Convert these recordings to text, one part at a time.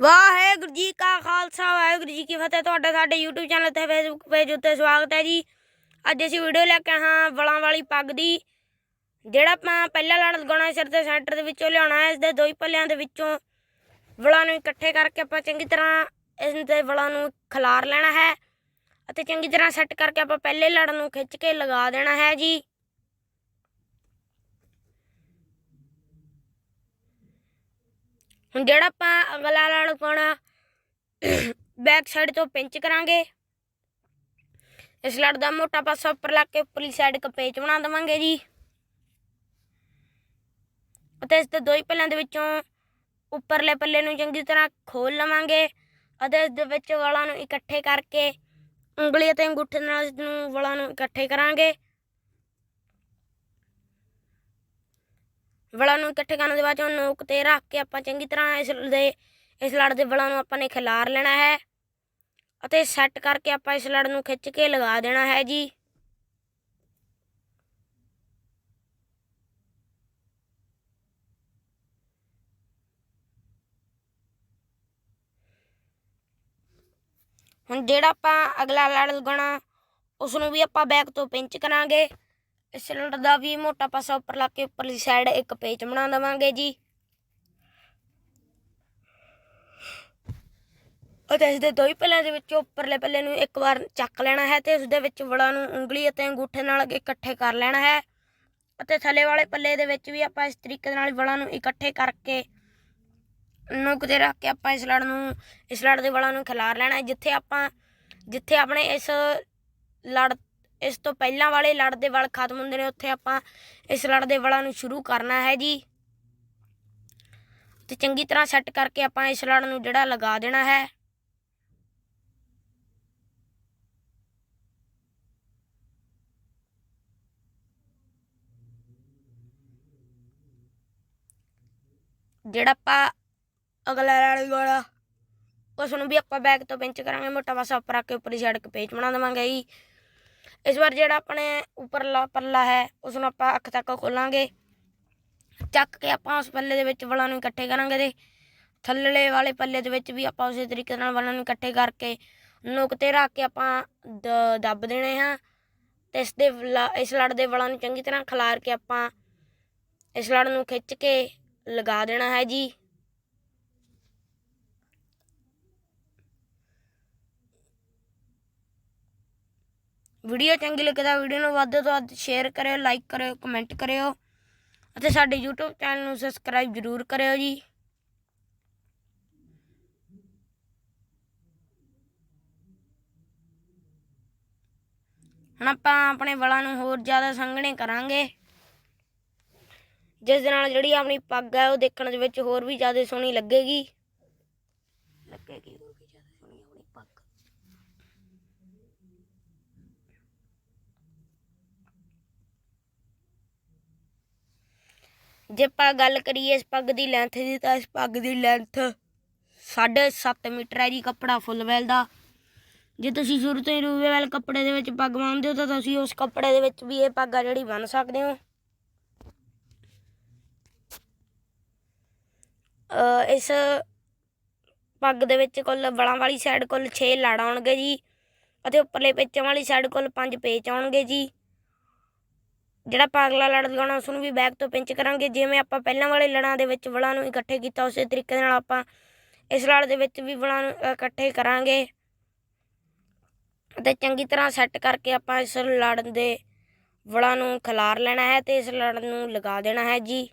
ਵਾਹਿਗੁਰੂ ਜੀ ਕਾ ਖਾਲਸਾ, ਵਾਹਿਗੁਰੂ ਜੀ ਕੀ ਫਤਿਹ। ਤੁਹਾਡਾ ਸਾਡੇ YouTube ਚੈਨਲ ਤੇ Facebook ਪੇਜ ਉੱਤੇ ਸਵਾਗਤ ਹੈ ਜੀ। ਅੱਜ ਅਸੀਂ ਵੀਡੀਓ ਲੈ ਕੇ ਹਾਂ ਵਲਾਂ ਵਾਲੀ ਪੱਗ ਦੀ, ਜਿਹੜਾ ਆਪਾਂ ਪਹਿਲਾ ਲੜ ਲਗਾਉਣਾ ਸਿਰ ਤੇ ਸੈਂਟਰ ਦੇ ਵਿੱਚੋਂ ਲਿਆਉਣਾ ਹੈ। ਇਸ ਦੇ ਦੋ ਹੀ ਪੱਲਿਆਂ ਦੇ ਵਿੱਚੋਂ ਵਲਾਂ ਨੂੰ ਇਕੱਠੇ ਕਰਕੇ ਆਪਾਂ ਚੰਗੀ ਤਰ੍ਹਾਂ ਇਸ ਦੇ ਵਲਾਂ ਨੂੰ ਖਿਲਾਰ ਲੈਣਾ ਹੈ। ਅਤੇ ਚੰਗੀ ਤਰ੍ਹਾਂ ਸੈੱਟ ਕਰਕੇ ਆਪਾਂ ਪਹਿਲੇ ਲੜ ਨੂੰ ਖਿੱਚ ਕੇ ਲਗਾ ਦੇਣਾ ਹੈ ਜੀ। ਹੁਣ ਜਿਹੜਾ ਆਪਾਂ ਅਗਲਾ ਲੜ ਪਾਉਣਾ ਬੈਕ ਸਾਈਡ ਤੋਂ ਪਿੰਚ ਕਰਾਂਗੇ। ਇਸ ਲੜ ਦਾ ਮੋਟਾ ਪਾਸਾ ਉੱਪਰ ਲਾ ਕੇ ਉੱਪਰਲੀ ਸਾਈਡ ਇੱਕ ਪੇਚ ਬਣਾ ਦੇਵਾਂਗੇ ਜੀ। ਅਤੇ ਇਸ ਦੇ ਦੋ ਹੀ ਪੱਲਿਆਂ ਦੇ ਵਿੱਚੋਂ ਉੱਪਰਲੇ ਪੱਲੇ ਨੂੰ ਚੰਗੀ ਤਰ੍ਹਾਂ ਖੋਲ ਲਵਾਂਗੇ। ਅਤੇ ਇਸ ਦੇ ਵਿੱਚ ਵਾਲਾਂ ਨੂੰ ਇਕੱਠੇ ਕਰਕੇ, ਉਂਗਲੀ ਅਤੇ ਅੰਗੂਠੇ ਨਾਲ ਇਸ ਨੂੰ ਵਾਲਾਂ ਨੂੰ ਇਕੱਠੇ ਕਰਾਂਗੇ। ਵਲਾਂ ਨੂੰ ਇਕੱਠੇ ਕਰਨ ਦੇ ਬਾਅਦ ਚੋਂ ਨੋਕ ਤੇ ਰੱਖ ਕੇ ਆਪਾਂ ਚੰਗੀ ਤਰ੍ਹਾਂ ਇਸ ਦੇ, ਇਸ ਲੜ ਦੇ ਵਲਾਂ ਨੂੰ ਆਪਾਂ ਨੇ ਖਿਲਾਰ ਲੈਣਾ ਹੈ। ਅਤੇ ਸੈੱਟ ਕਰਕੇ ਆਪਾਂ ਇਸ ਲੜ ਨੂੰ ਖਿੱਚ ਕੇ ਲਗਾ ਦੇਣਾ ਹੈ ਜੀ। ਹੁਣ ਜਿਹੜਾ ਆਪਾਂ ਅਗਲਾ ਲੜ ਲਗਾਉਣਾ ਉਸ ਨੂੰ ਵੀ ਆਪਾਂ ਬੈਕ ਤੋਂ ਪਿੰਚ ਕਰਾਂਗੇ। ਸਿਲੰਡਰ ਦਾ ਵੀ ਮੋਟਾ ਪਾਸਾ ਉੱਪਰ ਲਾ ਕੇ ਉੱਪਰਲੀ ਸਾਈਡ ਇੱਕ ਪੇਚ ਬਣਾ ਦੇਵਾਂਗੇ ਜੀ। ਅਤੇ ਇਸ ਦੇ ਦੋ ਹੀ ਪੱਲਿਆਂ ਦੇ ਵਿੱਚੋਂ ਉੱਪਰਲੇ ਪੱਲੇ ਨੂੰ ਇੱਕ ਵਾਰ ਚੱਕ ਲੈਣਾ ਹੈ ਤੇ ਉਸ ਦੇ ਵਿੱਚ ਵੜਾ ਨੂੰ ਉਂਗਲੀ ਅਤੇ ਅੰਗੂਠੇ ਨਾਲ ਇਕੱਠੇ ਕਰ ਲੈਣਾ ਹੈ। ਅਤੇ ਥੱਲੇ ਵਾਲੇ ਪੱਲੇ ਦੇ ਵਿੱਚ ਵੀ ਆਪਾਂ ਇਸ ਤਰੀਕੇ ਨਾਲ ਵੜਾ ਨੂੰ ਇਕੱਠੇ ਕਰਕੇ ਨੁਕ ਤੇ ਰੱਖ ਕੇ ਆਪਾਂ ਇਸ ਲੜ ਨੂੰ, ਇਸ ਲੜ ਦੇ ਵਲਾਂ ਨੂੰ ਖਿਲਾਰ ਲੈਣਾ ਹੈ। ਜਿੱਥੇ ਆਪਾਂ, ਜਿੱਥੇ ਆਪਣੇ ਇਸ ਲੜ ਇਸ ਤੋਂ ਪਹਿਲਾਂ ਵਾਲੇ ਲੜ ਦੇ ਵਲ ਖਤਮ ਹੁੰਦੇ ਨੇ, ਉੱਥੇ ਆਪਾਂ ਇਸ ਲੜ ਦੇ ਵਲਾਂ ਨੂੰ ਸ਼ੁਰੂ ਕਰਨਾ ਹੈ ਜੀ। ਤੇ ਚੰਗੀ ਤਰ੍ਹਾਂ ਸੈੱਟ ਕਰਕੇ ਆਪਾਂ ਇਸ ਲੜ ਨੂੰ ਜਿਹੜਾ ਲਗਾ ਦੇਣਾ ਹੈ। ਜਿਹੜਾ ਆਪਾਂ ਅਗਲਾ ਲੜ ਲਗਾਉਣਾ ਉਸ ਨੂੰ ਵੀ ਆਪਾਂ ਬੈਕ ਤੋਂ ਪਿੰਚ ਕਰਾਂਗੇ, ਮੋਟਾ ਪਾਸਾ ਉੱਪਰ ਆ ਕੇ ਉੱਪਰ ਸਾਈਡ ਕੇ ਪੇਚ ਬਣਾ ਦੇਵਾਂਗੇ ਜੀ। ਇਸ ਵਾਰ ਜਿਹੜਾ ਆਪਣੇ ਉੱਪਰਲਾ ਪੱਲਾ ਹੈ ਉਸ ਨੂੰ ਆਪਾਂ ਅੱਖ ਤੱਕ ਖੋਲਾਂਗੇ। ਚੱਕ ਕੇ ਆਪਾਂ ਉਸ ਪੱਲੇ ਦੇ ਵਿੱਚ ਵਲਾਂ ਨੂੰ ਇਕੱਠੇ ਕਰਾਂਗੇ ਤੇ ਥੱਲੜੇ ਵਾਲੇ ਪੱਲੇ ਦੇ ਵਿੱਚ ਵੀ ਆਪਾਂ ਉਸੇ ਤਰੀਕੇ ਨਾਲ ਵਲਾਂ ਨੂੰ ਇਕੱਠੇ ਕਰਕੇ ਨੁਕਤੇ ਰੱਖ ਕੇ ਆਪਾਂ ਦ- ਦੱਬ ਦੇਣੇ ਹਾਂ। ਤੇ ਇਸ ਦੇ ਇਸ ਲੜ ਦੇ ਵਲਾਂ ਨੂੰ ਚੰਗੀ ਤਰ੍ਹਾਂ ਖਿਲਾਰ ਕੇ ਆਪਾਂ ਇਸ ਲੜ ਨੂੰ ਖਿੱਚ ਕੇ ਲਗਾ ਦੇਣਾ ਹੈ ਜੀ। ਵੀਡੀਓ ਚੰਗੀ ਲੱਗੇ ਤਾਂ ਵੀਡੀਓ ਨੂੰ ਵੱਧ ਤੋਂ ਵੱਧ ਸ਼ੇਅਰ ਕਰਿਓ ਲਾਈਕ ਕਰਿਓ ਕਮੈਂਟ ਕਰਿਓ ਅਤੇ ਸਾਡੇ YouTube ਚੈਨਲ ਨੂੰ ਸਬਸਕ੍ਰਾਈਬ ਜ਼ਰੂਰ ਕਰਿਓ ਜੀ। ਹੁਣ ਆਪਾਂ ਆਪਣੇ ਵਾਲਾਂ ਨੂੰ ਹੋਰ ਜ਼ਿਆਦਾ ਸੰਘਣੇ ਕਰਾਂਗੇ। ਜਿਸ ਦੇ ਨਾਲ ਜਿਹੜੀ ਆਪਣੀ ਪੱਗ ਹੈ ਉਹ ਦੇਖਣ ਦੇ ਵਿੱਚ ਹੋਰ ਵੀ ਜ਼ਿਆਦਾ ਸੋਹਣੀ ਲੱਗੇਗੀ। ਲੱਗੇਗੀ ਹੋਰ ਵੀ ਜ਼ਿਆਦਾ ਸੋਹਣੀ ਆਪਣੀ ਪੱਗ। ਜੇ ਆਪਾਂ ਗੱਲ ਕਰੀਏ ਇਸ ਪੱਗ ਦੀ ਲੈਂਥ ਦੀ, ਤਾਂ ਇਸ ਪੱਗ ਦੀ ਲੈਂਥ 7.5 ਮੀਟਰ ਹੈ ਜੀ ਕੱਪੜਾ ਫੁੱਲ ਵੈਲ ਦਾ। ਜੇ ਤੁਸੀਂ ਸ਼ੁਰੂ ਤੋਂ ਹੀ ਰੂਵੇ ਵੈਲ ਕੱਪੜੇ ਦੇ ਵਿੱਚ ਪੱਗ ਬੰਨ੍ਹਦੇ ਹੋ, ਤਾਂ ਤੁਸੀਂ ਉਸ ਕੱਪੜੇ ਦੇ ਵਿੱਚ ਵੀ ਇਹ ਪੱਗ ਆ ਜਿਹੜੀ ਬੰਨ ਸਕਦੇ ਹੋ। ਇਸ ਪੱਗ ਦੇ ਵਿੱਚ ਕੁੱਲ ਵਲਾਂ ਵਾਲੀ ਸਾਈਡ ਕੁੱਲ 6 ਲੜ ਆਉਣਗੇ ਜੀ, ਅਤੇ ਉੱਪਰਲੇ ਪੇਚਾਂ ਵਾਲੀ ਸਾਈਡ ਕੁੱਲ 5 ਪੇਚ ਆਉਣਗੇ ਜੀ। ਜਿਹੜਾ ਪਾਗਲਾ ਲੜ ਲਗਾਉਣਾ ਉਸ ਨੂੰ ਵੀ ਬੈਕ ਤੋਂ ਪਿੰਚ ਕਰਾਂਗੇ। ਜਿਵੇਂ ਆਪਾਂ ਪਹਿਲਾਂ ਵਾਲੇ ਲੜਾਂ ਦੇ ਵਿੱਚ ਵਲਾਂ ਨੂੰ ਇਕੱਠੇ ਕੀਤਾ, ਉਸੇ ਤਰੀਕੇ ਨਾਲ ਆਪਾਂ ਇਸ ਲੜ ਦੇ ਵਿੱਚ ਵੀ ਵਲਾਂ ਨੂੰ ਇਕੱਠੇ ਕਰਾਂਗੇ। ਅਤੇ ਚੰਗੀ ਤਰ੍ਹਾਂ ਸੈੱਟ ਕਰਕੇ ਆਪਾਂ ਇਸ ਲੜ ਦੇ ਵਲਾਂ ਨੂੰ ਖਿਲਾਰ ਲੈਣਾ ਹੈ ਤੇ ਇਸ ਲੜ ਨੂੰ ਲਗਾ ਦੇਣਾ ਹੈ ਜੀ।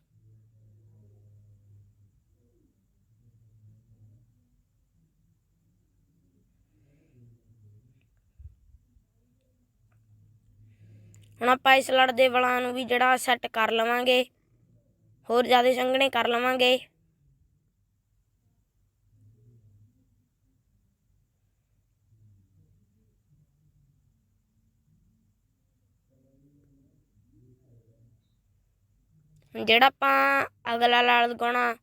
ਹੁਣ ਆਪਾਂ ਇਸ ਲੜ ਦੇ ਵਲਾਂ ਨੂੰ ਵੀ ਜਿਹੜਾ ਸੈੱਟ ਕਰ ਲਵਾਂਗੇ। ਹੋਰ ਜ਼ਿਆਦਾ ਸੰਘਣੇ ਕਰ ਲਵਾਂਗੇ। ਜਿਹੜਾ ਆਪਾਂ ਅਗਲਾ ਲੜ ਲਗਾਉਣਾ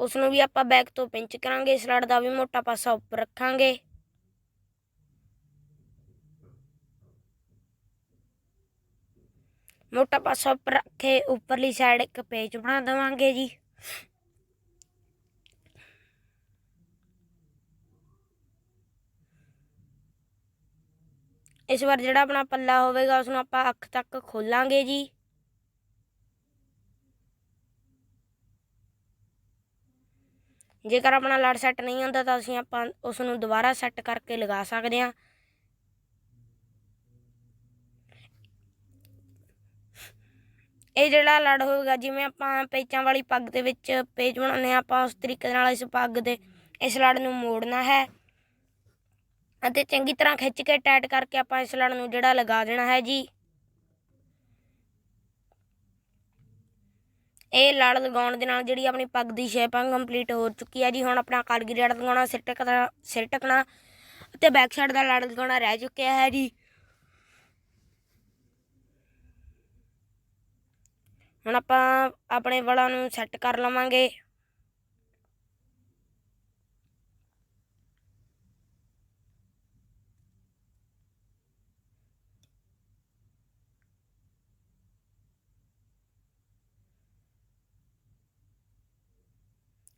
ਉਸ ਨੂੰ ਵੀ ਆਪਾਂ ਬੈਕ ਤੋਂ ਪਿੰਚ ਕਰਾਂਗੇ। ਇਸ ਲੜ ਦਾ ਵੀ ਮੋਟਾ ਪਾਸਾ ਉੱਪਰ ਰੱਖਾਂਗੇ। ਮੋਟਾ ਪਾਸਾ ਉੱਪਰ ਰੱਖ ਕੇ ਉੱਪਰਲੀ ਸਾਈਡ ਇੱਕ ਪੇਜ ਬਣਾ ਦਵਾਂਗੇ ਜੀ। ਇਸ ਵਾਰ ਜਿਹੜਾ ਆਪਣਾ ਪੱਲਾ ਹੋਵੇਗਾ ਉਸ ਨੂੰ ਆਪਾਂ ਅੱਖ ਤੱਕ ਖੋਲਾਂਗੇ ਜੀ। ਜੇਕਰ ਆਪਣਾ ਲੜ ਸੈੱਟ ਨਹੀਂ ਹੁੰਦਾ, ਤਾਂ ਅਸੀਂ ਆਪਾਂ ਉਸ ਨੂੰ ਦੁਬਾਰਾ ਸੈੱਟ ਕਰਕੇ ਲਗਾ ਸਕਦੇ ਹਾਂ। ਇਹ ਜਿਹੜਾ ਲੜ ਹੋਵੇਗਾ ਜਿਵੇਂ ਆਪਾਂ ਪੇਚਾਂ ਵਾਲੀ ਪੱਗ ਦੇ ਵਿੱਚ ਪੇਚ ਬਣਾਉਂਦੇ ਹਾਂ, ਆਪਾਂ ਉਸ ਤਰੀਕੇ ਨਾਲ ਇਸ ਪੱਗ ਦੇ ਇਸ ਲੜ ਨੂੰ ਮੋੜਨਾ ਹੈ ਅਤੇ ਚੰਗੀ ਤਰ੍ਹਾਂ ਖਿੱਚ ਕੇ ਟਾਈਟ ਕਰਕੇ ਆਪਾਂ ਇਸ ਲੜ ਨੂੰ ਜਿਹੜਾ ਲਗਾ ਦੇਣਾ ਹੈ ਜੀ। ਇਹ ਲੜ ਲਗਾਉਣ ਦੇ ਨਾਲ ਜਿਹੜੀ ਆਪਣੀ ਪੱਗ ਦੀ ਸ਼ੇਪ ਆ ਕੰਪਲੀਟ ਹੋ ਚੁੱਕੀ ਹੈ ਜੀ। ਹੁਣ ਆਪਣਾ ਕਾਰਗਰੀ ਲੜ ਲਗਾਉਣਾ, ਸਿਰ ਟਕਣਾ ਸਿਰ ਟਕਣਾ ਅਤੇ ਬੈਕ ਸਾਈਡ ਦਾ ਲੜ ਲਗਾਉਣਾ ਰਹਿ ਚੁੱਕਿਆ ਹੈ ਜੀ। ਹੁਣ ਆਪਾਂ ਆਪਣੇ ਵਲਾਂ ਨੂੰ ਸੈੱਟ ਕਰ ਲਵਾਂਗੇ।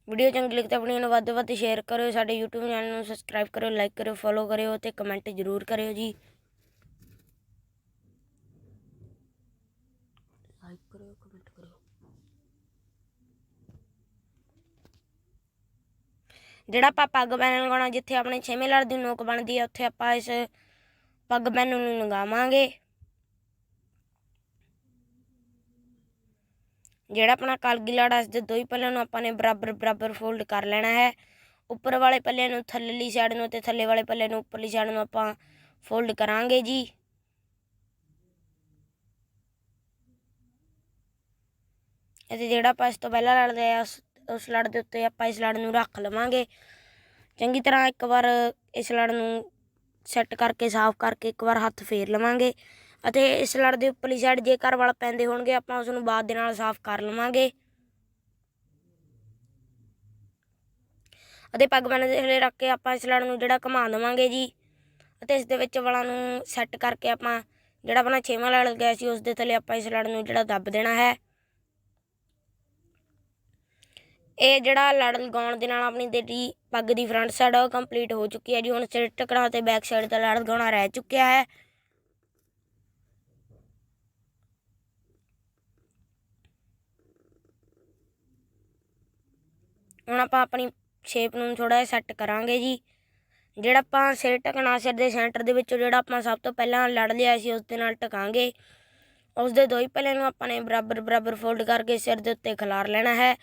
ਵੀਡੀਓ ਚੰਗੀ ਲੱਗੀ ਤਾਂ ਆਪਣੀ ਨੂੰ ਵੱਧ ਤੋਂ ਵੱਧ ਸ਼ੇਅਰ ਕਰਿਓ, ਸਾਡੇ YouTube ਚੈਨਲ ਨੂੰ ਸਬਸਕ੍ਰਾਈਬ ਕਰਿਓ ਲਾਈਕ ਕਰਿਓ ਫੋਲੋ ਕਰਿਓ ਤੇ ਕਮੈਂਟ ਜ਼ਰੂਰ ਕਰਿਓ ਜੀ ਲਾਈਕ ਕਰਿਓ ਕਮੈਂਟ ਕਰਿਓ ਜਿਹੜਾ ਆਪਾਂ ਪੱਗ ਬੈਨ ਲਗਾਉਣਾ, ਜਿੱਥੇ ਆਪਣੇ ਛੇਵੇਂ ਲੜ ਦੀ ਨੋਕ ਬਣਦੀ ਹੈ ਉੱਥੇ ਆਪਾਂ ਇਸ ਪੱਗ ਬੈਨ ਨੂੰ ਲਗਾਵਾਂਗੇ। ਜਿਹੜਾ ਆਪਣਾ ਕਲਗੀ ਲੜਾ ਇਸ ਦੇ ਦੋ ਹੀ ਪੱਲਿਆਂ ਨੂੰ ਆਪਾਂ ਨੇ ਬਰਾਬਰ ਬਰਾਬਰ ਫੋਲਡ ਕਰ ਲੈਣਾ ਹੈ। ਉੱਪਰ ਵਾਲੇ ਪੱਲੇ ਨੂੰ, ਥੱਲੇਲੀ ਸਾਈਡ ਨੂੰ ਤੇ ਥੱਲੇ ਵਾਲੇ ਪੱਲੇ ਨੂੰ, ਉੱਪਰਲੀ ਸਾਈਡ ਨੂੰ ਆਪਾਂ ਫੋਲਡ ਕਰਾਂਗੇ ਜੀ। ਅਤੇ ਜਿਹੜਾ ਆਪਾਂ ਇਸ ਤੋਂ ਪਹਿਲਾਂ ਲੜਦੇ ਆ, ਉਸ ਉਸ ਲੜ ਦੇ ਉੱਤੇ ਆਪਾਂ ਇਸ ਲੜ ਨੂੰ ਰੱਖ ਲਵਾਂਗੇ। ਚੰਗੀ ਤਰ੍ਹਾਂ ਇੱਕ ਵਾਰ ਇਸ ਲੜ ਨੂੰ ਸੈੱਟ ਕਰਕੇ, ਸਾਫ਼ ਕਰਕੇ ਇੱਕ ਵਾਰ ਹੱਥ ਫੇਰ ਲਵਾਂਗੇ ਅਤੇ ਇਸ ਲੜ ਦੇ ਉੱਪਰਲੀ ਸਾਈਡ ਜੇਕਰ ਵਾਲ ਪੈਂਦੇ ਹੋਣਗੇ, ਆਪਾਂ ਉਸ ਨੂੰ ਬਾਅਦ ਦੇ ਨਾਲ ਸਾਫ਼ ਕਰ ਲਵਾਂਗੇ। ਅਤੇ ਪੱਗ ਬੰਨ ਦੇ ਥੱਲੇ ਰੱਖ ਕੇ ਆਪਾਂ ਇਸ ਲੜ ਨੂੰ ਜਿਹੜਾ ਘੁਮਾ ਦੇਵਾਂਗੇ ਜੀ ਅਤੇ ਇਸ ਦੇ ਵਿੱਚ ਵਾਲਾਂ ਨੂੰ ਸੈੱਟ ਕਰਕੇ ਆਪਾਂ ਜਿਹੜਾ ਆਪਣਾ ਛੇਵਾਂ ਲੜ ਗਿਆ ਸੀ, ਉਸ ਦੇ ਥੱਲੇ ਆਪਾਂ ਇਸ ਲੜ ਨੂੰ ਜਿਹੜਾ ਦੱਬ ਦੇਣਾ ਹੈ। ਇਹ ਜਿਹੜਾ ਲੜ ਲਗਾਉਣ ਦੇ ਨਾਲ ਆਪਣੀ ਜਿਹੜੀ ਪੱਗ ਦੀ ਫਰੰਟ ਸਾਈਡ ਉਹ ਕੰਪਲੀਟ ਹੋ ਚੁੱਕੀ ਹੈ ਜੀ। ਹੁਣ ਸਿਰ ਟਕਣਾ ਤੇ ਬੈਕ ਸਾਈਡ ਦਾ ਲੜ ਲਗਾਉਣਾ ਰਹਿ ਚੁੱਕਿਆ ਹੈ। ਹੁਣ ਆਪਾਂ ਆਪਣੀ ਸ਼ੇਪ ਨੂੰ ਥੋੜਾ ਜਿਹਾ ਸੈੱਟ ਕਰਾਂਗੇ ਜੀ। ਜਿਹੜਾ ਆਪਾਂ ਸਿਰ ਟਕਣਾ ਸਿਰ ਦੇ ਸੈਂਟਰ ਦੇ ਵਿੱਚੋਂ ਜਿਹੜਾ ਆਪਾਂ ਸਭ ਤੋਂ ਪਹਿਲਾਂ ਲੜ ਲਿਆ ਸੀ, ਉਸ ਦੇ ਨਾਲ ਟਕਾਂਗੇ। ਉਸ ਦੇ ਦੋ ਹੀ ਪਹਿਲੇ ਨੂੰ ਆਪਾਂ ਨੇ ਬਰਾਬਰ ਬਰਾਬਰ ਫੋਲਡ ਕਰਕੇ ਸਿਰ ਦੇ ਉੱਤੇ ਖਿਲਾਰ ਲੈਣਾ ਹੈ।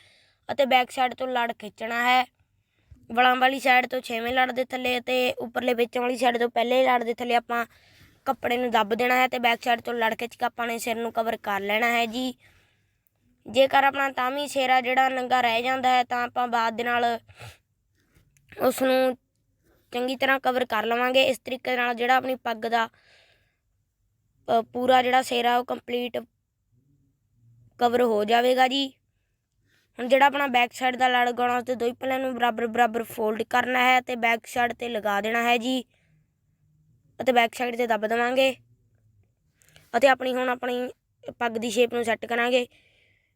ਅਤੇ ਬੈਕ ਸਾਈਡ ਤੋਂ ਲੜ ਖਿੱਚਣਾ ਹੈ। ਵਲਾਂ ਵਾਲੀ ਸਾਈਡ ਤੋਂ ਛੇਵੇਂ ਲੜ ਦੇ ਥੱਲੇ ਅਤੇ ਉੱਪਰਲੇ ਵਿੱਚ ਵਾਲੀ ਸਾਈਡ ਤੋਂ ਪਹਿਲੇ ਲੜ ਦੇ ਥੱਲੇ ਆਪਾਂ ਕੱਪੜੇ ਨੂੰ ਦੱਬ ਦੇਣਾ ਹੈ ਤੇ ਬੈਕ ਸਾਈਡ ਤੋਂ ਲੜ ਖਿੱਚ ਕੇ ਆਪਾਂ ਨੇ ਸਿਰ ਨੂੰ ਕਵਰ ਕਰ ਲੈਣਾ ਹੈ ਜੀ। ਜੇਕਰ ਆਪਣਾ ਤਾਂ ਵੀ ਸਿਰਾ ਜਿਹੜਾ ਨੰਗਾ ਰਹਿ ਜਾਂਦਾ ਹੈ ਤਾਂ ਆਪਾਂ ਬਾਅਦ ਦੇ ਨਾਲ ਉਸ ਨੂੰ ਚੰਗੀ ਤਰ੍ਹਾਂ ਕਵਰ ਕਰ ਲਵਾਂਗੇ। ਇਸ ਤਰੀਕੇ ਨਾਲ ਜਿਹੜਾ ਆਪਣੀ ਪੱਗ ਦਾ ਪੂਰਾ ਜਿਹੜਾ ਸਿਰਾ ਉਹ ਕੰਪਲੀਟ ਕਵਰ ਹੋ ਜਾਵੇਗਾ ਜੀ। ਹੁਣ ਜਿਹੜਾ ਆਪਣਾ ਬੈਕ ਸਾਈਡ ਦਾ ਲੜ ਗਾਉਣਾ ਉਸ ਦੇ ਦੋ ਹੀ ਪੱਲਿਆਂ ਨੂੰ ਬਰਾਬਰ ਬਰਾਬਰ ਫੋਲਡ ਕਰਨਾ ਹੈ ਤੇ ਬੈਕ ਸਾਈਡ ਤੇ ਲਗਾ ਦੇਣਾ ਹੈ ਜੀ। ਅਤੇ ਬੈਕ ਸਾਈਡ ਤੇ ਦੱਬ ਦੇਵਾਂਗੇ। ਅਤੇ ਆਪਣੀ, ਹੁਣ ਆਪਣੀ ਪੱਗ ਦੀ ਸ਼ੇਪ ਨੂੰ ਸੈੱਟ ਕਰਾਂਗੇ।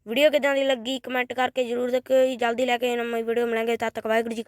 ਵੀਡੀਓ ਕਿਦਾਂ ਦੀ ਲੱਗੀ ਕਮੈਂਟ ਕਰਕੇ ਜਰੂਰ ਦੱਸਿਓ ਜੀ। ਜਲਦੀ ਲੈ ਕੇ ਨਵੀਂ ਵੀਡੀਓ ਮਿਲਾਂਗੇ। ਤਦ ਤੱਕ ਵਾਹਿਗੁਰੂ ਜੀ